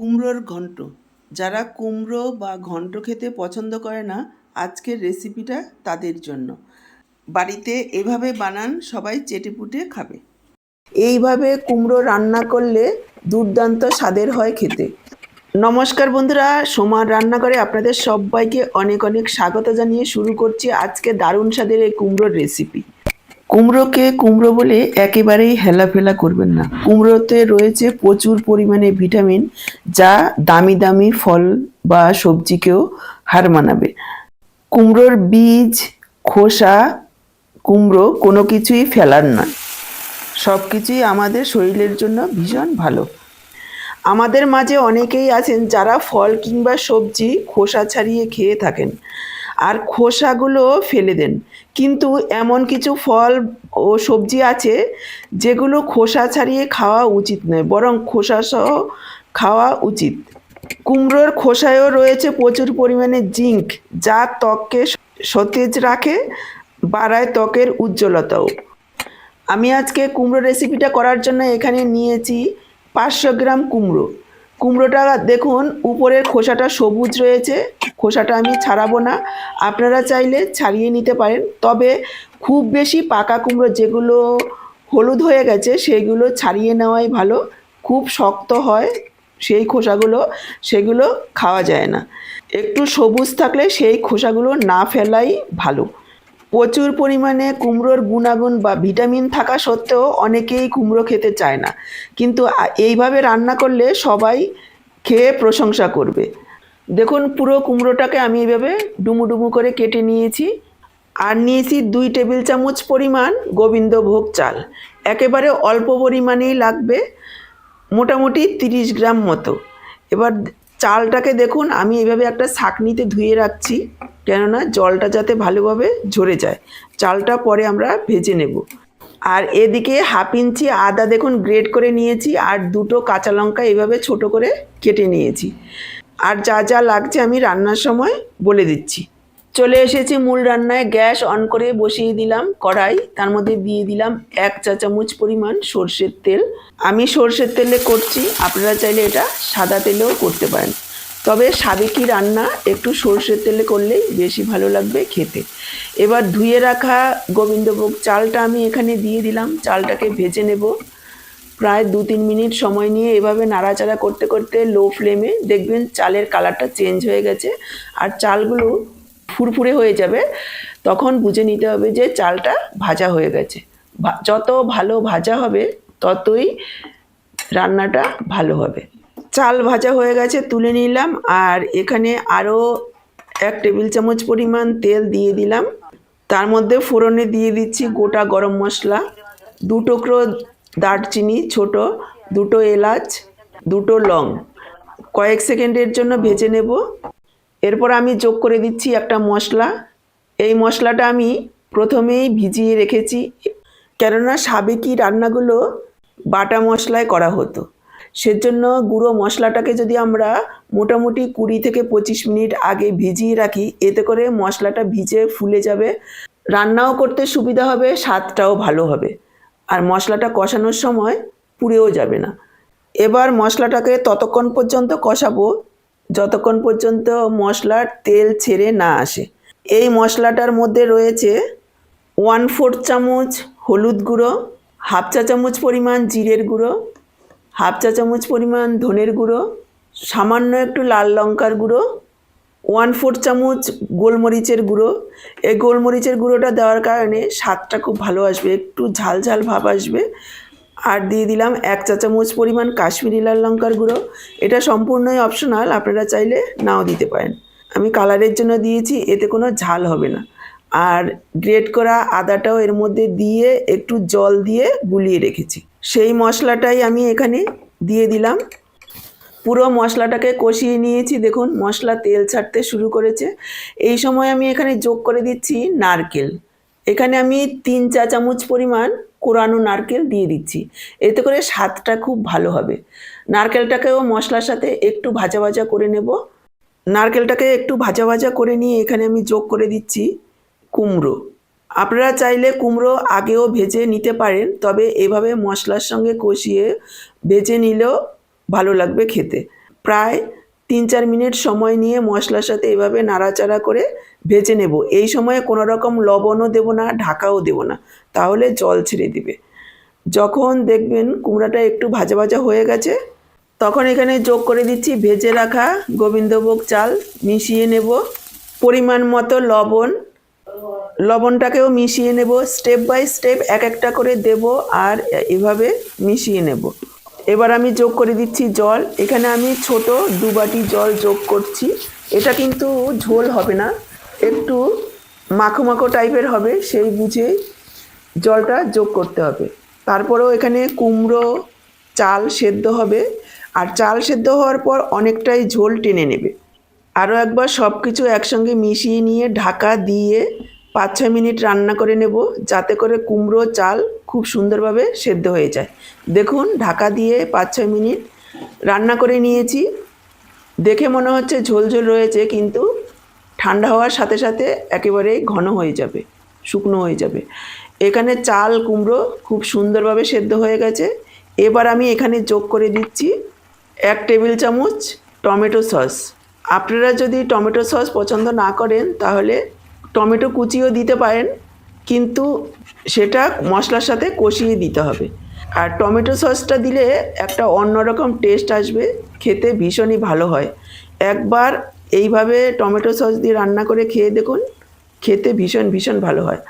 কুমড়োর ঘন্ট। যারা কুমড়ো বা ঘন্ট খেতে পছন্দ করে না, আজকের রেসিপিটা তাদের জন্য। বাড়িতে এভাবে বানান, সবাই চেটেপুটে খাবে। এইভাবে কুমড়ো রান্না করলে দুর্দান্ত স্বাদের হয় খেতে। নমস্কার বন্ধুরা, সোমার রান্নাঘরে আপনাদের সবাইকে অনেক অনেক স্বাগত জানিয়ে শুরু করছি আজকে দারুণ স্বাদের এই কুমড়োর রেসিপি। কুমড়োকে কুমড়ো বলে একেবারেই হেলাফেলা করবেন না। কুমড়োতে রয়েছে প্রচুর পরিমাণে ভিটামিন যা দামি দামি ফল বা সবজিকেও হার মানাবে। কুমড়োর বীজ, খোসা, কুমড়ো কোনো কিছুই ফেলার নয়। সব কিছুই আমাদের শরীরের জন্য ভীষণ ভালো। আমাদের মাঝে অনেকেই আছেন যারা ফল কিংবা সবজি খোসা ছাড়িয়ে খেয়ে থাকেন। আর খোসাগুলো ফেলে দেন। কিন্তু এমন কিছু ফল ও সবজি আছে যেগুলো খোসা ছাড়িয়ে খাওয়া উচিত নয়, বরং খোসা সহ খাওয়া উচিত। কুমড়োর খোসায়ও রয়েছে প্রচুর পরিমাণে জিঙ্ক, যা ত্বককে সতেজ রাখে, বাড়ায় ত্বকের উজ্জ্বলতাও। আমি আজকে কুমড়ো রেসিপিটা করার জন্য এখানে নিয়েছি পাঁচশো গ্রাম কুমড়ো। কুমড়োটা দেখুন, উপরের খোসাটা সবুজ রয়েছে। খোসাটা আমি ছাড়াবো না। আপনারা চাইলে ছাড়িয়ে নিতে পারেন। তবে খুব বেশি পাকা কুমড়ো যেগুলো হলুদ হয়ে গেছে, সেগুলো ছাড়িয়ে নেওয়াই ভালো। খুব শক্ত হয় সেই খোসাগুলো, সেগুলো খাওয়া যায় না। একটু সবুজ থাকলে সেই খোসাগুলো না ফেলাই ভালো। প্রচুর পরিমাণে কুমড়োর গুণাগুণ বা ভিটামিন থাকা সত্ত্বেও অনেকেই কুমড়ো খেতে চায় না। কিন্তু এইভাবে রান্না করলে সবাই খেয়ে প্রশংসা করবে। দেখুন, পুরো কুমড়োটাকে আমি এইভাবে ডুমু করে কেটে নিয়েছি। আর নিয়েছি দুই টেবিল চামচ পরিমাণ গোবিন্দভোগ চাল। একেবারে অল্প পরিমাণেই লাগবে, মোটামুটি তিরিশ গ্রাম মতো। এবার চালটাকে দেখুন, আমি এইভাবে একটা ছাঁকনিতে ধুয়ে রাখছি, কেননা জলটা যাতে ভালোভাবে ঝরে যায়। চালটা পরে আমরা ভেজে নেব। আর এদিকে হাফ ইঞ্চি আদা দেখুন, গ্রেট করে নিয়েছি, আর দুটো কাঁচা লঙ্কা এইভাবে ছোট করে কেটে নিয়েছি। আর যা যা লাগছে আমি রান্নার সময় বলে দিচ্ছি। চলে এসেছি মূল রান্নায়, গ্যাস অন করে বসিয়ে দিলাম কড়াই, তার মধ্যে দিয়ে দিলাম এক চা চামচ পরিমাণ সর্ষের তেল। আমি সর্ষের তেলে করছি, আপনারা চাইলে এটা সাদা তেলেও করতে পারেন। তবে সাবেকি রান্না, একটু সর্ষের তেলে করলেই বেশি ভালো লাগবে খেতে। এবার ধুয়ে রাখা গোবিন্দভোগ চালটা আমি এখানে দিয়ে দিলাম, চালটাকে ভেজে নেব। প্রায় দু তিন মিনিট সময় নিয়ে এভাবে নাড়াচাড়া করতে করতে লো ফ্লেমে দেখবেন চালের কালারটা চেঞ্জ হয়ে গেছে আর চালগুলো ফুরফুরে হয়ে যাবে, তখন বুঝে নিতে হবে যে চালটা ভাজা হয়ে গেছে। যত ভালো ভাজা হবে, ততই রান্নাটা ভালো হবে। চাল ভাজা হয়ে গেছে, তুলে নিলাম আর এখানে আরও এক টেবিল চামচ পরিমাণ তেল দিয়ে দিলাম। তার মধ্যে ফোড়নে দিয়ে দিচ্ছি গোটা গরম মশলা। দু টুকরো দারচিনি, ছোট, দুটো এলাচ, দুটো লং। কয়েক সেকেন্ডের জন্য ভেজে নেব। এরপর আমি যোগ করে দিচ্ছি একটা মশলা। এই মশলাটা আমি প্রথমেই ভিজিয়ে রেখেছি। কেননা সাবেকি রান্নাগুলো বাটা মশলায় করা হতো। সেজন্য গুঁড়ো মশলাটাকে যদি আমরা মোটামুটি কুড়ি থেকে পঁচিশ মিনিট আগে ভিজিয়ে রাখি, এতে করে মশলাটা ভিজে ফুলে যাবে। রান্নাও করতে সুবিধা হবে, স্বাদটাও ভালো হবে। আর মশলাটা কষানোর সময় পুড়েও যাবে না। এবার মশলাটাকে ততক্ষণ পর্যন্ত কষাবো, যতক্ষণ পর্যন্ত মশলার তেল ছেড়ে না আসে। এই মশলাটার মধ্যে রয়েছে ওয়ান ফোর্থ চামচ হলুদ গুঁড়ো, হাফ চা চামচ পরিমাণ জিরের গুঁড়ো, হাফ চা চামচ পরিমাণ ধনের গুঁড়ো, সামান্য একটু লাল লঙ্কার গুঁড়ো ওয়ান ফোর চামচ গোলমরিচের গুঁড়ো। এই গোলমরিচের গুঁড়োটা দেওয়ার কারণে স্বাদটা খুব ভালো আসবে, একটু ঝাল ঝাল ভাব আসবে। আর দিয়ে দিলাম এক চা চামচ পরিমাণ কাশ্মীরি লাল লঙ্কার গুঁড়ো। এটা সম্পূর্ণই অপশনাল আপনারা চাইলে নাও দিতে পারেন। আমি কালারের জন্য দিয়েছি, এতে কোনো ঝাল হবে না। আর গ্রেট করা আদাটাও এর মধ্যে দিয়ে একটু জল দিয়ে গুলিয়ে রেখেছি। সেই মশলাটাই আমি এখানে দিয়ে দিলাম। পুরো মশলাটাকে কষিয়ে নিয়েছি। দেখুন, মশলা তেল ছাড়তে শুরু করেছে। এই সময় আমি এখানে যোগ করে দিচ্ছি নারকেল। এখানে আমি তিন চা চামচ পরিমাণ কোরানো নারকেল দিয়ে দিচ্ছি। এতে করে স্বাদটা খুব ভালো হবে। নারকেলটাকেও মশলার সাথে একটু ভাজা ভাজা করে নেব। নারকেলটাকে একটু ভাজা ভাজা করে নিয়ে এখানে আমি যোগ করে দিচ্ছি কুমড়ো। আপনারা চাইলে কুমড়ো আগেও ভেজে নিতে পারেন, তবে এভাবে মশলার সঙ্গে কষিয়ে ভেজে নিলেও ভালো লাগবে খেতে। প্রায় তিন চার মিনিট সময় নিয়ে মশলার সাথে এভাবে নাড়াচাড়া করে ভেজে নেব। এই সময়ে কোনো রকম লবণও দেবো না, ঢাকাও দেবো না। তাহলে জল ছেড়ে দিবে। যখন দেখবেন কুমড়াটা একটু ভাজা ভাজা হয়ে গেছে, তখন এখানে যোগ করে দিচ্ছি ভেজে রাখা গোবিন্দভোগ চাল, মিশিয়ে নেব। পরিমাণ মতো লবণ। লবণটাকেও মিশিয়ে নেব। স্টেপ বাই স্টেপ এক একটা করে দেব আর এভাবে মিশিয়ে নেব। এবার আমি যোগ করে দিচ্ছি জল। এখানে আমি ছোট দু বাটি জল যোগ করছি। এটা কিন্তু ঝোল হবে না, একটু মাখো মাখো টাইপের হবে, সেই বুঝে জলটা যোগ করতে হবে। তারপরেও এখানে কুমড়ো, চাল সেদ্ধ হবে। আর চাল সেদ্ধ হওয়ার পর অনেকটাই ঝোল টেনে নেবে। আরও একবার সব কিছু একসঙ্গে মিশিয়ে নিয়ে ঢাকা দিয়ে পাঁচ ছয় মিনিট রান্না করে নেব, যাতে করে কুমড়ো চাল খুব সুন্দরভাবে সেদ্ধ হয়ে যায়। দেখুন, ঢাকা দিয়ে পাঁচ ছয় মিনিট রান্না করে নিয়েছি। দেখে মনে হচ্ছে ঝোল ঝোল রয়েছে, কিন্তু ঠান্ডা হওয়ার সাথে সাথে একেবারেই ঘন হয়ে যাবে, শুকনো হয়ে যাবে। এখানে চাল, কুমড়ো খুব সুন্দরভাবে সেদ্ধ হয়ে গেছে। এবার আমি এখানে যোগ করে দিচ্ছি এক টেবিল চামচ টমেটো সস। আপনারা যদি টমেটো সস পছন্দ না করেন, তাহলে টমেটো কুচিও দিতে পারেন, কিন্তু সেটা মশলার সাথে কষিয়ে দিতে হবে। আর টমেটো সসটা দিলে একটা অন্যরকম টেস্ট আসবে, খেতে ভীষণই ভালো হয়। একবার এইভাবে টমেটো সস দিয়ে রান্না করে খেয়ে দেখুন, খেতে ভীষণ ভীষণ ভালো হয়।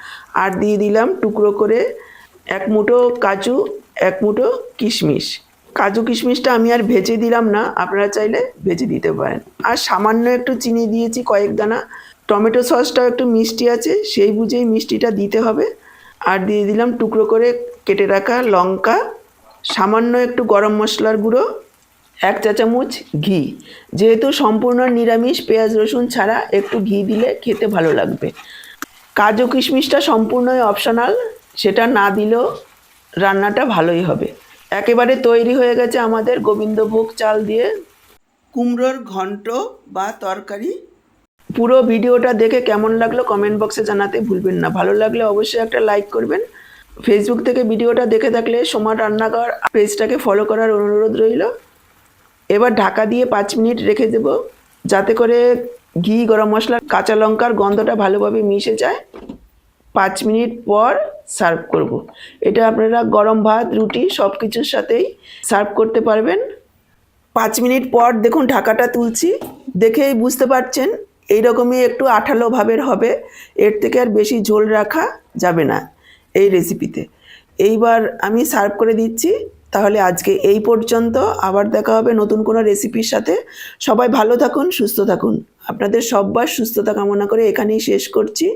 আর দিয়ে দিলাম টুকরো করে এক মুঠো কাজু, এক মুঠো কিশমিশ। কাজু কিশমিশটা আমি আর ভেজে দিলাম না, আপনারা চাইলে ভেজে দিতে পারেন। আর সামান্য একটু চিনি দিয়েছি কয়েক দানা টমেটো সসটাও একটু মিষ্টি আছে, সেই বুঝেই মিষ্টিটা দিতে হবে। আর দিয়ে দিলাম টুকরো করে কেটে রাখা লঙ্কা, সামান্য একটু গরম মশলার গুঁড়ো, এক চা চামচ ঘি। যেহেতু সম্পূর্ণ নিরামিষ, পেঁয়াজ, রসুন ছাড়া একটু ঘি দিলে খেতে ভালো লাগবে। কাজু কিশমিশটা সম্পূর্ণই অপশনাল সেটা না দিলেও রান্নাটা ভালোই হবে। একেবারে তৈরি হয়ে গেছে আমাদের গোবিন্দভোগ চাল দিয়ে। কুমড়োর ঘন্ট বা তরকারি পুরো ভিডিওটা দেখে কেমন লাগল কমেন্ট বক্সে জানাতে ভুলবেন না। ভালো লাগলে অবশ্যই একটা লাইক করবেন। ফেসবুক থেকে ভিডিওটা দেখে থাকলে সোমা রান্নাঘর পেজটাকে ফলো করার অনুরোধ রইল। এবার ঢাকা দিয়ে পাঁচ মিনিট রেখে দেব, যাতে করে ঘি, গরম মশলা, কাঁচা লঙ্কার গন্ধটা ভালোভাবে মিশে যায়। পাঁচ মিনিট পর সার্ভ করব। এটা আপনারা গরম ভাত, রুটি সব কিছুর সাথেই সার্ভ করতে পারবেন। পাঁচ মিনিট পর দেখুন ঢাকাটা তুলছি। দেখেই বুঝতে পারছেন এইরকমই একটু আঠালো ভাবের হবে। এর থেকে আর বেশি ঝোল রাখা যাবে না এই রেসিপিতে এইবার আমি সার্ভ করে দিচ্ছি। তাহলে আজকে এই পর্যন্ত। আবার দেখা হবে নতুন কোনো রেসিপির সাথে। সবাই ভালো থাকুন, সুস্থ থাকুন। আপনাদের সব্বার সুস্থতা কামনা করে এখানেই শেষ করছি।